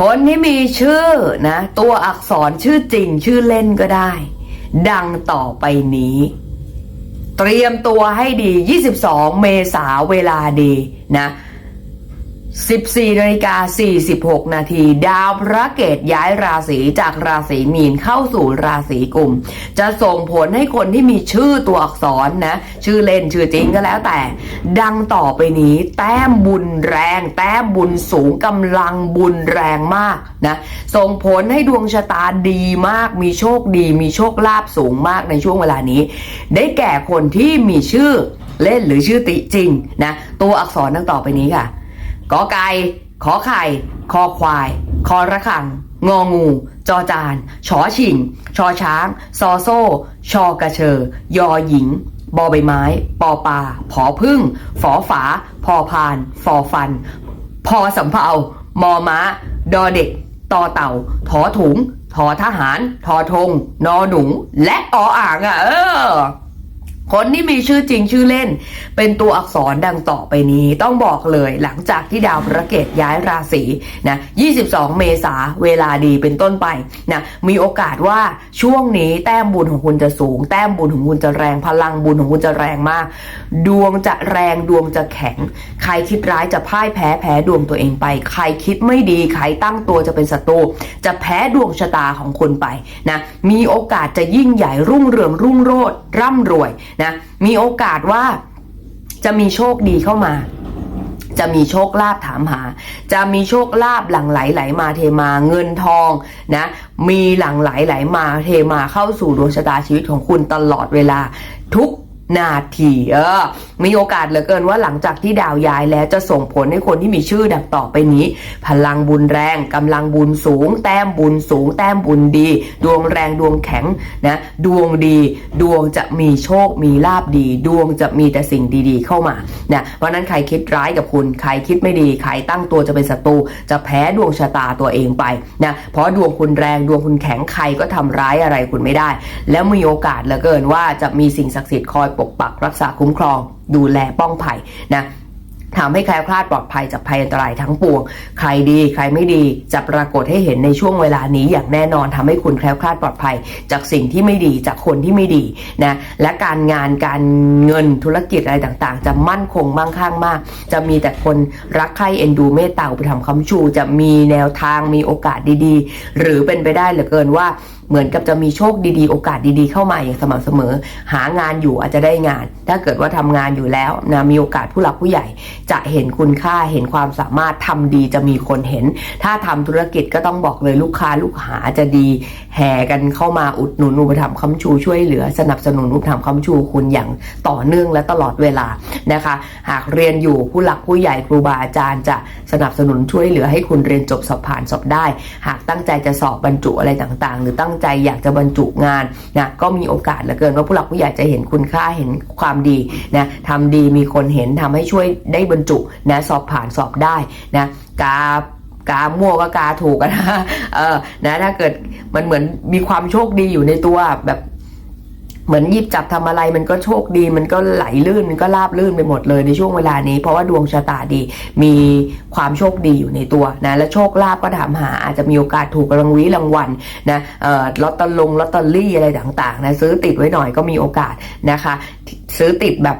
คนที่มีชื่อนะ ตัวอักษรชื่อจริงชื่อเล่นก็ได้ ดังต่อไปนี้ เตรียมตัวให้ดี 22 เมษาเวลาดีนะ 14นาฬิกา46 นาที ดาวพระเกตย้ายราศีจากราศีมีนเข้าสู่ราศีกุม จะส่งผลให้คนที่มีชื่อตัวอักษรนะ ชื่อเล่นชื่อจริงก็แล้วแต่ ดังต่อไปนี้ แต้มบุญแรง แต้มบุญสูงกำลังบุญแรงมากนะ ส่งผลให้ดวงชะตาดีมาก มีโชคดี มีโชคลาภสูงมากในช่วงเวลานี้ ได้แก่คนที่มีชื่อเล่นหรือชื่อติจริงนะ ตัวอักษรดังต่อไปนี้ค่ะ กอไก่ขอไข่ คอควาย คอระขัง งองู จอจานชอชิง ชอช้าง ซอโซ่ ชอกระเชอ ยอหญิง บอใบไม้ ปอปลาผอพึ่ง ฝอฝา พอพาน ฟอฟัน พอสำเภามอม้า ดอเด็ก ต่อเต่า ถอถุง ทอทหาร ทอธง นอหนู และออ่างอะ เออ คนที่มีชื่อจริงชื่อเล่น เป็นตัวอักษรดังต่อไปนี้ต้องบอกเลยหลังจากที่ดาวพระเกตย้ายราศีนะ22 เมษาเวลาดีเป็นต้นไปนะมีโอกาสว่าช่วงนี้แต้มบุญของคุณจะสูง แต้มบุญของคุณจะแรงพลังบุญของคุณจะแรงมาก ดวงจะแรงดวงจะแข็ง ใครคิดร้ายจะพ่ายแพ้แพ้ดวงตัวเองไป ใครคิดไม่ดีใครตั้งตัวจะเป็นศัตรูจะแพ้ดวงชะตาของคุณไปนะมีโอกาสจะยิ่งใหญ่รุ่งเรืองรุ่งโรจน์ร่ำรวยนะมีโอกาสว่าจะมีโชคดีเข้ามา จะมีโชคลาภถามหา จะมีโชคลาภหลั่งไหลไหลมาเทมาเงินทองนะมีหลั่งไหลไหลมาเทมาเข้าสู่ดวงชะตาชีวิตของคุณตลอดเวลาทุกนาทีเออมีโอกาสเหลือเกินว่าหลังจากที่ดาวย้ายแล้วจะส่งผลให้คนที่มีชื่อดังต่อไปนี้ พลังบุญแรงกำลังบุญสูง แต้มบุญสูง แต้มบุญดี ดวงแรงดวงแข็งนะดวงดี ดวงจะมีโชคมีลาบดี ดวงจะมีแต่สิ่งดีๆ เข้ามานะเพราะฉะนั้นใครคิดร้ายกับคุณใครคิดไม่ดีใครตั้งตัวจะเป็นศัตรูจะแพ้ดวงชะตาตัวเองไปนะเพราะดวงคุณแรงดวงคุณแข็งใครก็ทำร้ายอะไรคุณไม่ได้ แล้วมีโอกาสเหลือเกินว่าจะมีสิ่งศักดิ์สิทธิ์คอยปกปักรักษาคุ้มครองดูแลป้องภัยนะทำให้แคล้วคลาดปลอดภัยจากภัยอันตรายทั้งปวง ใครดีใครไม่ดีจะปรากฏให้เห็นในช่วงเวลานี้อย่างแน่นอนทำให้คุณแคล้วคลาดปลอดภัย จากสิ่งที่ไม่ดีจากคนที่ไม่ดีนะและการงานการเงินธุรกิจอะไรต่างๆ จะมั่นคงมั่งคั่งมาก จะมีแต่คนรักใคร่เอ็นดูเมตตาอุปถัมภ์คำชู จะมีแนวทางมีโอกาสดีๆ หรือเป็นไปได้เหลือเกินว่า เหมือนกับจะมีโชคดีๆ โอกาสดีๆ เข้ามาอย่างสม่ำเสมอ หางานอยู่อาจจะได้งาน ถ้าเกิดว่าทำงานอยู่แล้วนะมีโอกาสผู้หลักผู้ใหญ่ จะเห็นคุณค่าเห็นความสามารถทำดีจะมีคนเห็น ถ้าทำธุรกิจก็ต้องบอกเลยลูกค้าลูกหาจะดี แห่กันเข้ามาอุดหนุนอุปถัมภ์คำชูช่วยเหลือ สนับสนุนอุปถัมภ์คำชูคุณอย่างต่อเนื่องและตลอดเวลานะคะ หากเรียนอยู่ผู้หลักผู้ใหญ่ครูบาอาจารย์จะสนับสนุนช่วยเหลือให้คุณเรียนจบสอบผ่านสอบได้ หากตั้งใจจะสอบบรรจุอะไรต่างๆ หรือตั้งใจอยากจะบรรจุงานนะก็มีโอกาสเหลือเกินว่าผู้หลักผู้ใหญ่จะเห็นคุณค่าเห็นความดีนะทำดีมีคนเห็นทำให้ช่วยได้บรรจุนะสอบผ่านสอบได้นะกากามั่วก็กาถูกนะเออนะถ้าเกิดมันเหมือนมีความโชคดีอยู่ในตัวแบบ เหมือนหยิบจับทำอะไรมันก็โชคดี มันก็ไหลลื่นมันก็ราบลื่นไปหมดเลยในช่วงเวลานี้ เพราะว่าดวงชะตาดีมีความโชคดีอยู่ในตัวนะและโชคลาภก็ถามหาอาจจะมีโอกาสถูกรางวีรางวัลนะเอ่อลอตเตอรี่ลอตเตอรี่อะไรต่างๆนะซื้อติดไว้หน่อยก็มีโอกาสนะคะ ซื้อติดแบบ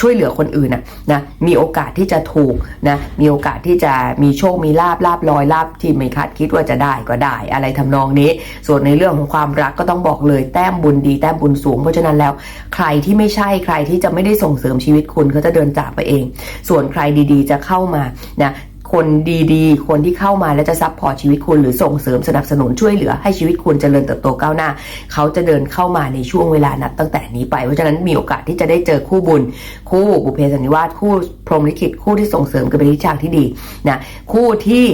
ช่วยเหลือคนอื่นนะนะมีโอกาสที่จะถูกนะมีโอกาสที่จะมีโชคมีลาบลาบลอยลาบที่ไม่คาดคิดว่าจะได้ก็ได้ อะไรทำนองนี้ ส่วนในเรื่องของความรักก็ต้องบอกเลยแต้มบุญดีแต้มบุญสูง เพราะฉะนั้นแล้วใครที่ไม่ใช่ใครที่จะไม่ได้ส่งเสริมชีวิตคุณเขาจะเดินจากไปเอง ส่วนใครดีๆ จะเข้ามานะ คนดีๆ คนที่เข้ามาแล้วจะซับพอร์ตชีวิตคุณหรือส่งเสริมสนับสนุนช่วยเหลือให้ชีวิตคุณเจริญเติบโตก้าวหน้า เขาจะเดินเข้ามาในช่วงเวลานับตั้งแต่นี้ไป เพราะฉะนั้นมีโอกาสที่จะได้เจอคู่บุญ คู่บุพเพสันนิวาสคู่พรหมลิขิตคู่ที่ส่งเสริมกันเป็นทิศทางที่ดีนะคู่ที่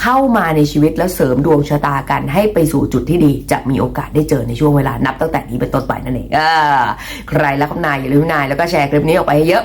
เข้ามาในชีวิตแล้วเสริมดวงชะตากันให้ไปสู่จุดที่ดี จะมีโอกาสได้เจอในช่วงเวลานับตั้งแต่นี้เป็นต้นไปนั่นเองอใครรักคำนายอย่าลืมนายแล้วก็แชร์คลิปนี้ออกไปให้เยอะ